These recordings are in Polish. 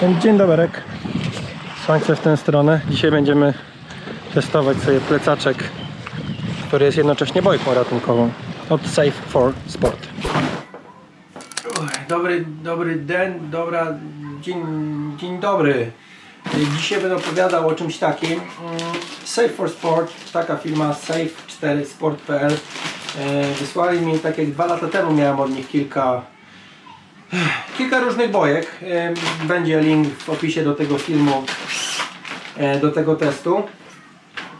Dzień doberek. Słońce w tę stronę. Dzisiaj będziemy testować sobie plecaczek, który jest jednocześnie bojką ratunkową od Safe for Sport. Dobry, dobry dzień, dobra, dzień, dzień dobry. Dzisiaj będę opowiadał o czymś takim. Safe for Sport, taka firma safe4sport.pl e, Wysłali mi, tak jak dwa lata temu miałem od nich kilka kilka różnych bojek. Będzie link w opisie do tego filmu, e, do tego testu.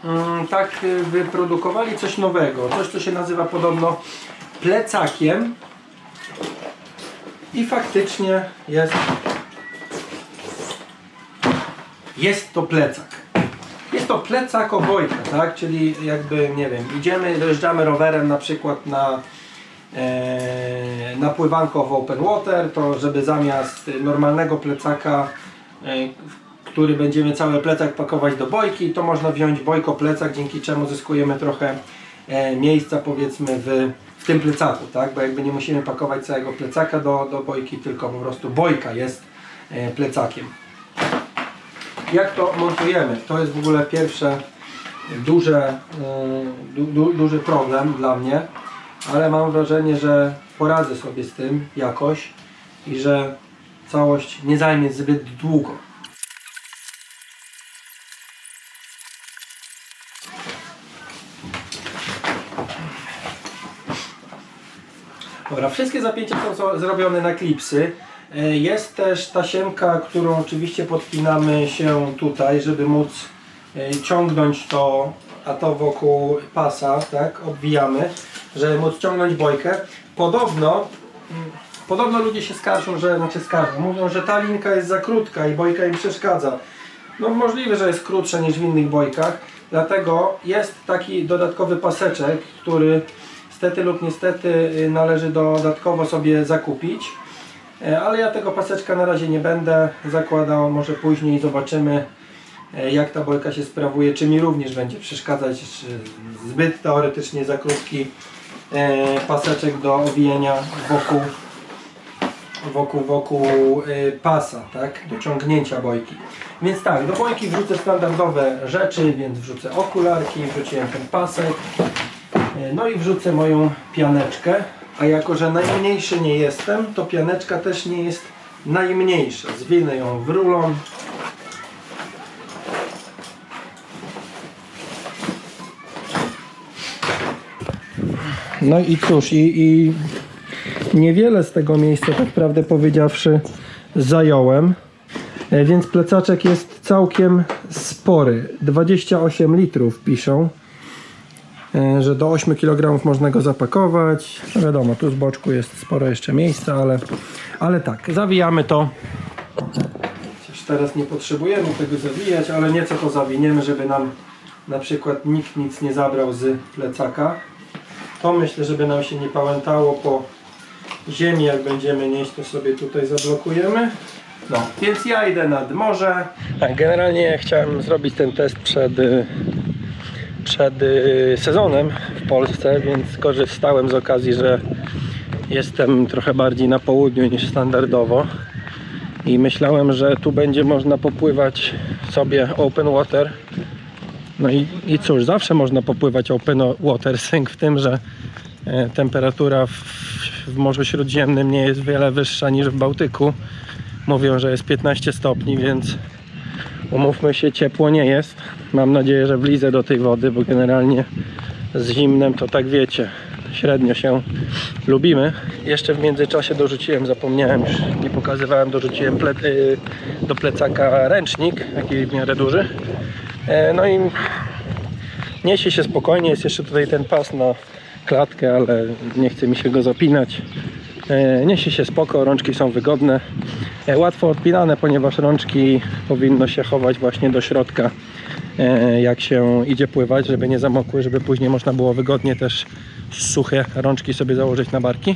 Mm, Tak y, wyprodukowali coś nowego, coś co się nazywa podobno plecakiem. I faktycznie jest jest to plecak. Jest to plecak obojka, tak? Czyli jakby, nie wiem, idziemy, dojeżdżamy rowerem na przykład na e, na pływanko w open water, to żeby zamiast normalnego plecaka, e, który będziemy cały plecak pakować do bojki, to można wziąć bojko plecak, dzięki czemu zyskujemy trochę e, miejsca powiedzmy w, w tym plecaku, tak? Bo jakby nie musimy pakować całego plecaka do, do bojki, tylko po prostu bojka jest plecakiem. Jak to montujemy? To jest w ogóle pierwsze duże, du, du, duży problem dla mnie, ale mam wrażenie, że poradzę sobie z tym jakoś i że całość nie zajmie zbyt długo. Dobra, wszystkie zapięcia są zrobione na klipsy. E, Jest też tasiemka, którą oczywiście podpinamy się tutaj, żeby móc e, ciągnąć to, a to wokół pasa, tak, obwijamy, żeby móc ciągnąć bojkę. Podobno, podobno ludzie się skarżą, że, znaczy skarżą, mówią, że ta linka jest za krótka i bojka im przeszkadza. No możliwe, że jest krótsza niż w innych bojkach, dlatego jest taki dodatkowy paseczek, który stety lub niestety y, należy dodatkowo sobie zakupić. E, Ale ja tego paseczka na razie nie będę zakładał, może później zobaczymy e, jak ta bojka się sprawuje, czy mi również będzie przeszkadzać czy zbyt teoretycznie za krótki paseczek do owijania wokół wokół, wokół y, pasa, tak, do ciągnięcia bojki. Więc tak, do bojki wrzucę standardowe rzeczy, więc wrzucę okularki, wrzuciłem ten pasek, y, no i wrzucę moją pianeczkę, a jako, że najmniejszy nie jestem, to pianeczka też nie jest najmniejsza. Zwinę ją w rulon. No i cóż, i, i niewiele z tego miejsca, tak prawdę powiedziawszy, zająłem. E, Więc plecaczek jest całkiem spory. 28 litrów piszą, e, że do 8 kg można go zapakować. No wiadomo, tu z boczku jest sporo jeszcze miejsca, ale, ale tak, zawijamy to. Chociaż teraz nie potrzebujemy tego zawijać, ale nieco to zawiniemy, żeby nam na przykład nikt nic nie zabrał z plecaka. To myślę, żeby nam się nie pałętało po ziemi, jak będziemy nieść, to sobie tutaj zablokujemy. No, więc ja idę nad morze. Tak, generalnie chciałem zrobić ten test przed, y, przed y, sezonem w Polsce, więc korzystałem z okazji, że jestem trochę bardziej na południu niż standardowo i myślałem, że tu będzie można popływać sobie open water no i, i cóż, zawsze można popływać open water, sęk w tym, że e, temperatura w, w Morzu Śródziemnym nie jest wiele wyższa niż w Bałtyku. Mówią, że jest 15 stopni, więc umówmy się, ciepło nie jest. Mam nadzieję, że wlizę do tej wody, bo generalnie z zimnem to tak wiecie, średnio się lubimy. Jeszcze w międzyczasie dorzuciłem, zapomniałem już, nie pokazywałem, dorzuciłem ple, y, do plecaka ręcznik, taki w miarę duży. E, No i niesie się spokojnie, jest jeszcze tutaj ten pas na klatkę, ale nie chce mi się go zapinać. E, Niesie się spoko, rączki są wygodne, E, łatwo odpinane, ponieważ rączki powinno się chować właśnie do środka, jak się idzie pływać, żeby nie zamokły, żeby później można było wygodnie też suche rączki sobie założyć na barki.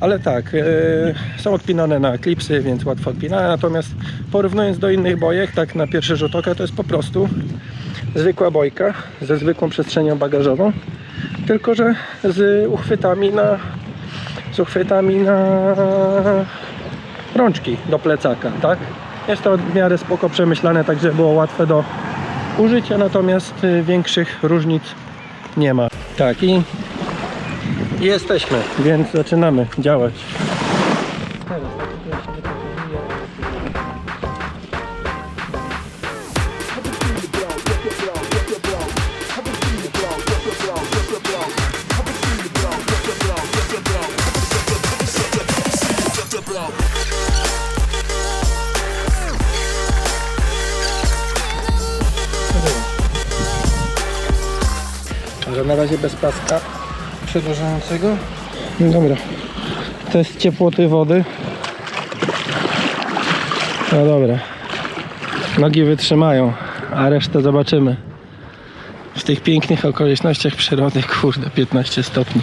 Ale tak, e, są odpinane na klipsy, więc łatwo odpinane. Natomiast porównując do innych bojek, tak na pierwszy rzut oka, to jest po prostu zwykła bojka ze zwykłą przestrzenią bagażową, tylko że z uchwytami na, z uchwytami na rączki do plecaka, tak? Jest to w miarę spoko przemyślane, tak żeby było łatwe do użycia, natomiast y, większych różnic nie ma. Tak i jesteśmy, więc zaczynamy działać. Że na razie bez paska przedłużającego. Dobra. Test ciepłoty wody. No dobra. Nogi wytrzymają, a resztę zobaczymy. W tych pięknych okolicznościach przyrody, kurde, 15 stopni.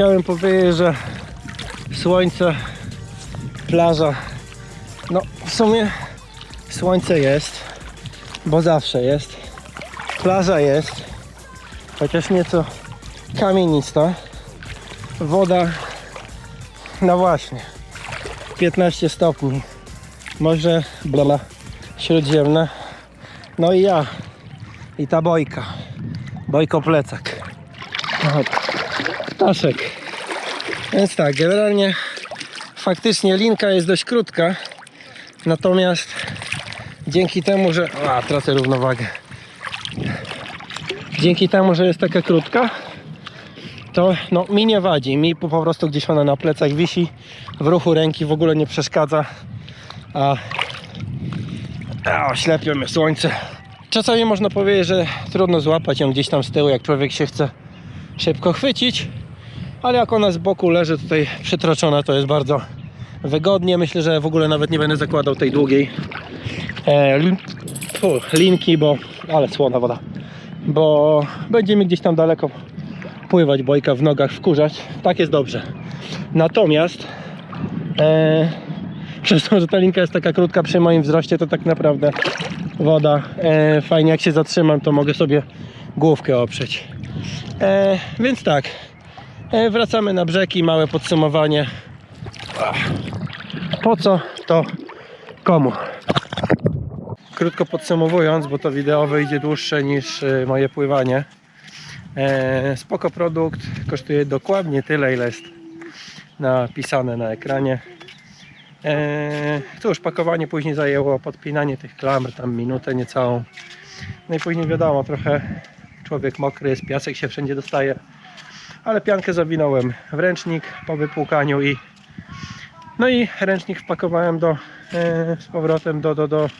Chciałem powiedzieć, że słońce, plaża, no w sumie słońce jest, bo zawsze jest. Plaża jest, chociaż nieco kamienista. Woda, no właśnie, 15 stopni. Morze, blala, śródziemne. No i ja, i ta bojka, bojko plecak. Ptaszek. Więc tak, generalnie faktycznie linka jest dość krótka, natomiast dzięki temu, że... A, tracę równowagę. Dzięki temu, że jest taka krótka, to no, mi nie wadzi. Mi po prostu gdzieś ona na plecach wisi, w ruchu ręki w ogóle nie przeszkadza, a, a oślepia mnie słońce. Czasami można powiedzieć, że trudno złapać ją gdzieś tam z tyłu, jak człowiek się chce szybko chwycić, ale jak ona z boku leży tutaj przytroczona, to jest bardzo wygodnie. Myślę, że w ogóle nawet nie będę zakładał tej długiej e, lin, linki, bo ale słona woda, bo będzie mi gdzieś tam daleko pływać, bojka w nogach wkurzać. Tak jest dobrze. Natomiast e, przez to, że ta linka jest taka krótka przy moim wzroście, to tak naprawdę woda e, fajnie jak się zatrzymam, to mogę sobie główkę oprzeć. E, więc tak, wracamy na brzeg i małe podsumowanie. Po co to komu? Krótko podsumowując, bo to wideo wyjdzie dłuższe niż e, moje pływanie. E, spoko produkt, kosztuje dokładnie tyle, ile jest napisane na ekranie. E, cóż, pakowanie później zajęło podpinanie tych klamr, tam minutę niecałą. No i później wiadomo, trochę człowiek mokry jest, piasek się wszędzie dostaje. Ale piankę zawinąłem w ręcznik po wypłukaniu i no i ręcznik wpakowałem do, e, z powrotem do, do, do,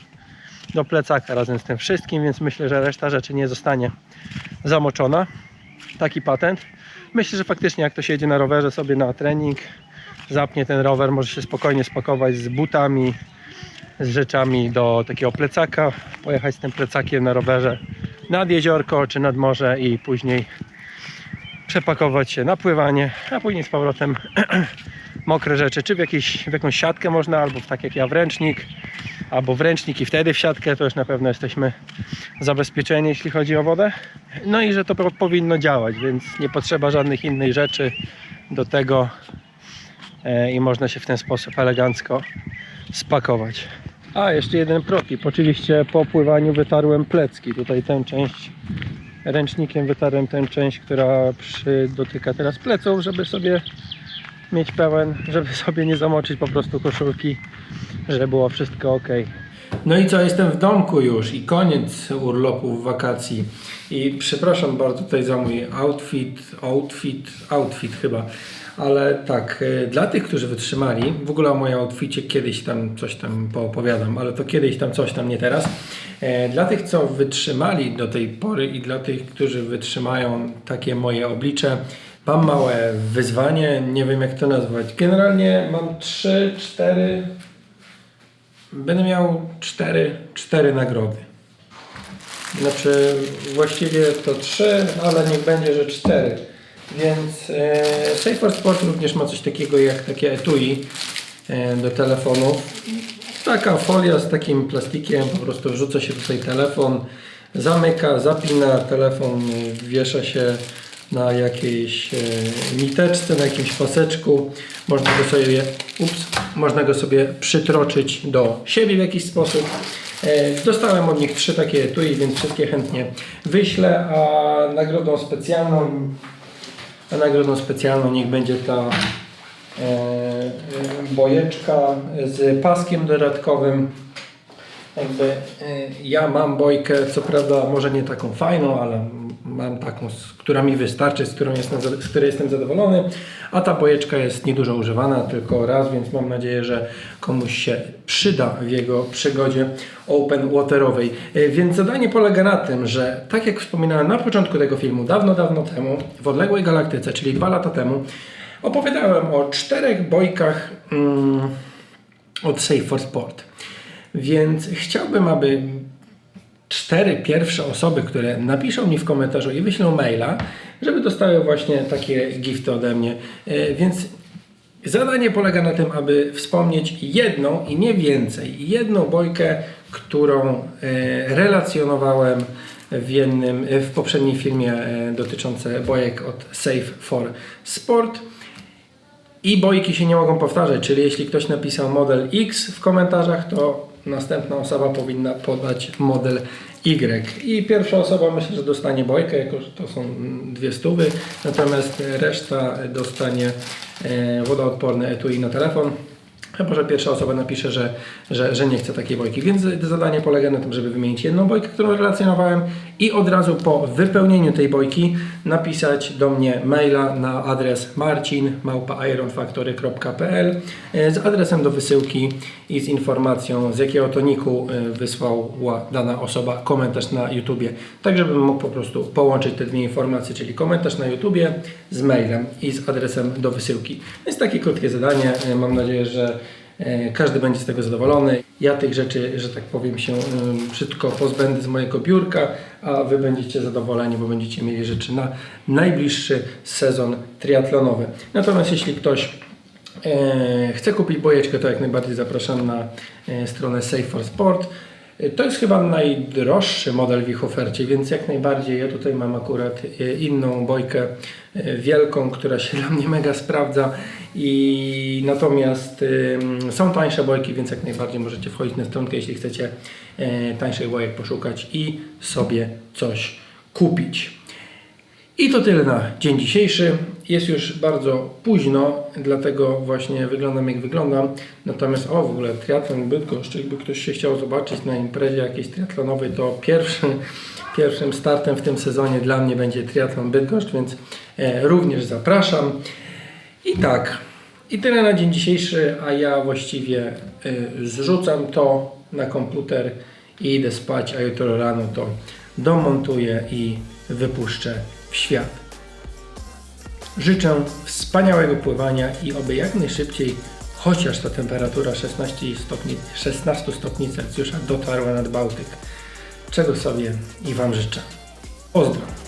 do plecaka razem z tym wszystkim, więc myślę, że reszta rzeczy nie zostanie zamoczona. Taki patent. Myślę, że faktycznie jak to się jedzie na rowerze sobie na trening, zapnie ten rower, może się spokojnie spakować z butami, z rzeczami do takiego plecaka, pojechać z tym plecakiem na rowerze nad jeziorko czy nad morze i później przepakować się na pływanie, a później z powrotem mokre rzeczy, czy w, jakiś, w jakąś siatkę można, albo w tak jak ja w ręcznik, albo w ręcznik i wtedy w siatkę, to już na pewno jesteśmy zabezpieczeni, jeśli chodzi o wodę. No i że to po- powinno działać, więc nie potrzeba żadnych innych rzeczy do tego e, i można się w ten sposób elegancko spakować. A, jeszcze jeden protip. Oczywiście po pływaniu wytarłem plecki. Tutaj tę część ręcznikiem wytarłem tę część, która dotyka teraz pleców, żeby sobie mieć pełen, żeby sobie nie zamoczyć po prostu koszulki, żeby było wszystko ok. No i co, jestem w domku już i koniec urlopów, wakacji. I przepraszam bardzo tutaj za mój outfit, outfit, outfit chyba. Ale tak, e, dla tych, którzy wytrzymali, w ogóle o moim kiedyś tam coś tam poopowiadam, ale to kiedyś tam coś tam, nie teraz. E, Dla tych, co wytrzymali do tej pory i dla tych, którzy wytrzymają takie moje oblicze, mam małe wyzwanie, nie wiem jak to nazwać. Generalnie mam 3, 4, będę miał cztery, cztery nagrody. Znaczy właściwie to trzy, ale niech będzie, że cztery. Więc e, Safer Sport również ma coś takiego jak takie etui e, do telefonów. Taka folia z takim plastikiem, po prostu wrzuca się tutaj telefon, zamyka, zapina telefon, wiesza się na jakiejś e, miteczce, na jakimś paseczku. Można go sobie, ups, można go sobie przytroczyć do siebie w jakiś sposób. E, Dostałem od nich trzy takie etui, więc wszystkie chętnie wyślę, a nagrodą specjalną, a nagrodą specjalną niech będzie ta e, e, bojeczka z paskiem dodatkowym. Jakby e, ja mam bojkę, co prawda może nie taką fajną, ale mam taką, która mi wystarczy, z, którą jestem, z której jestem zadowolony, a ta bojeczka jest niedużo używana, tylko raz, więc mam nadzieję, że komuś się przyda w jego przygodzie open waterowej. E, Więc zadanie polega na tym, że tak jak wspominałem na początku tego filmu, dawno, dawno temu, w odległej galaktyce, czyli dwa lata temu, opowiadałem o czterech bojkach mm, od Safe for Sport. Więc chciałbym, aby cztery pierwsze osoby, które napiszą mi w komentarzu i wyślą maila, żeby dostały właśnie takie gifty ode mnie. E, Więc zadanie polega na tym, aby wspomnieć jedną i nie więcej, jedną bojkę, którą e, relacjonowałem w jednym, w poprzednim filmie e, dotyczące bojek od Safe for Sport. I bojki się nie mogą powtarzać, czyli jeśli ktoś napisał model X w komentarzach, to następna osoba powinna podać model Y. I pierwsza osoba myślę, że dostanie bojkę, jako że to są dwie stówy, natomiast reszta dostanie e, wodoodporne etui na telefon. Chyba, że pierwsza osoba napisze, że, że, że nie chce takiej bojki. Więc zadanie polega na tym, żeby wymienić jedną bojkę, którą relacjonowałem i od razu po wypełnieniu tej bojki napisać do mnie maila na adres marcin.ironfactory.pl e, z adresem do wysyłki i z informacją z jakiego toniku e, wysłała dana osoba komentarz na YouTubie. Tak, żebym mógł po prostu połączyć te dwie informacje, czyli komentarz na YouTubie z mailem i z adresem do wysyłki. Więc takie krótkie zadanie. E, Mam nadzieję, że każdy będzie z tego zadowolony. Ja tych rzeczy, że tak powiem, się em, brzydko pozbędę z mojego biurka, a Wy będziecie zadowoleni, bo będziecie mieli rzeczy na najbliższy sezon triatlonowy. Natomiast jeśli ktoś e, chce kupić bojeczkę, to jak najbardziej zapraszam na e, stronę Safe for Sport. To jest chyba najdroższy model w ich ofercie, więc jak najbardziej ja tutaj mam akurat e, inną bojkę e, wielką, która się dla mnie mega sprawdza i natomiast są tańsze bojki, więc jak najbardziej możecie wchodzić na stronkę, jeśli chcecie e, tańszych bojek poszukać i sobie coś kupić. I to tyle na dzień dzisiejszy. Jest już bardzo późno, dlatego właśnie wyglądam jak wyglądam. Natomiast o w ogóle triatlon Bydgoszcz, jakby ktoś się chciał zobaczyć na imprezie jakiejś triatlonowej, to pierwszy, pierwszym startem w tym sezonie dla mnie będzie triatlon Bydgoszcz, więc e, również zapraszam. I tak, i tyle na dzień dzisiejszy, a ja właściwie y, zrzucam to na komputer i idę spać, a jutro rano to domontuję i wypuszczę w świat. Życzę wspaniałego pływania i oby jak najszybciej chociaż ta temperatura 16 stopni, 16 stopni Celsjusza dotarła nad Bałtyk. Czego sobie i Wam życzę. Pozdro!